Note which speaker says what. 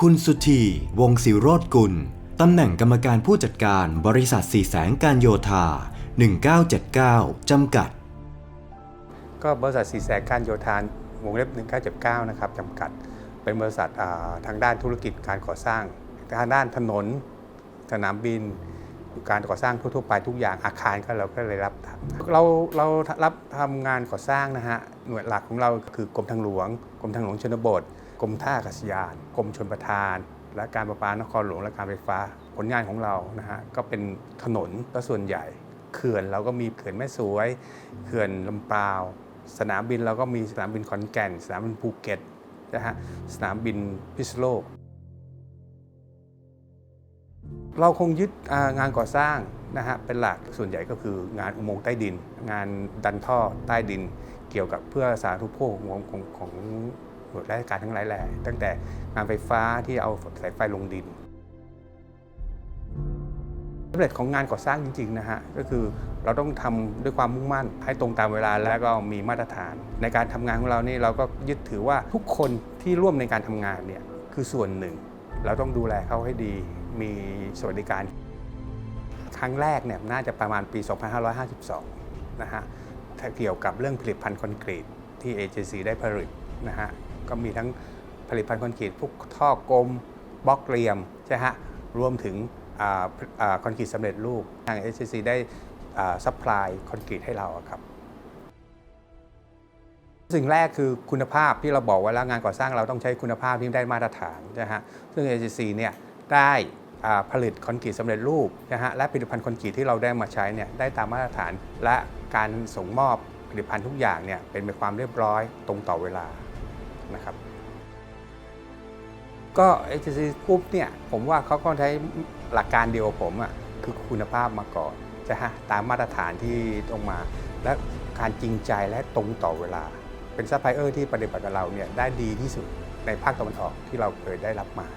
Speaker 1: คุณสุธีวงศิโรธกุล ตำแหน่งกรรมการผู้จัดการบริษัทสีแสงการโยธา 1979 จำกัด
Speaker 2: ก็บริษัทสีแสงการโยธาวงเล็บ 1979 นะครับจำกัด เป็นบริษัททางด้านธุรกิจการก่อสร้าง ทางด้านถนน สนามบิน การก่อสร้างทั่วๆไปทุกอย่างอาคารก็เราก็เลยรับทำเราเรารับทำงานก่อสร้างนะฮะหน่วยหลักของเราคือกรมทางหลวงกรมทางหลวงชนบทกรมท่าอากาศยานกรมชลประทาน และการประปานครหลวงและการไฟฟ้าผลงานของเรานะฮะก็เป็นถนนก็ส่วนใหญ่เขื่อนเราก็มีเขื่อนแม่สวยเขื่อนลำปาว สนามบินเราก็มีสนามบินขอนแก่น สนามบินภูเก็ตนะฮะสนามบินพิษณุโลก เราคงยึดงานก่อสร้างนะฮะเป็นหลักส่วนใหญ่ก็คืองานอุโมงค์ใต้ดิน งานดันท่อใต้ดิน เกี่ยวกับเพื่อสาธารณูปโภคของของของหน่วยราชการทั้งหลายแหล่ตั้งแต่งานไฟฟ้าที่เอาสายไฟลงดินสำเร็จของงานก่อสร้างจริงๆนะฮะก็คือเราต้องทำด้วยความมุ่งมั่นให้ตรงตามเวลาและก็มีมาตรฐาน ในการทำงานของเรานี่เราก็ยึดถือว่าทุกคนที่ร่วมในการทำงานเนี่ยคือส่วนหนึ่ง เราต้องดูแลเขาให้ดีมีสวัสดิการ ครั้งแรกเนี่ยน่าจะประมาณปี 2552 นะฮะถ้าเกี่ยวกับเรื่องผลิตภัณฑ์คอนกรีตที่ AJC ได้ผลิตนะฮะก็มีทั้งผลิตภัณฑ์คอนกรีตพวกท่อกลมบล็อกเรียมใช่ฮะรวมถึงคอนกรีตสำเร็จรูปทาง AJC ได้ซัพพลายคอนกรีตให้เราครับ สิ่งแรกคือคุณภาพที่เราบอกไว้แล้วงานก่อสร้างเราต้องใช้คุณภาพที่ได้มาตรฐานนะฮะซึ่ง AGC เนี่ยได้ผลิตคอนกรีตสำเร็จรูปนะฮะและผลิตภัณฑ์คอนกรีตที่เราได้มาใช้เนี่ยได้ตามมาตรฐาน และการส่งมอบผลิตภัณฑ์ทุกอย่างเนี่ยเป็นไปความเรียบร้อยตรงต่อเวลานะครับก็ AGC Group เนี่ยผมว่าเขาก็ใช้หลักการเดียวผมอะคือคุณภาพมาก่อนจะฮะตามมาตรฐานที่ตรงมา และการจริงใจและตรงต่อเวลา เป็นซัพพลายเออร์ที่ปฏิบัติกับเราเนี่ยได้ดีที่สุดในภาคตะวันออกที่เราเคยได้รับมา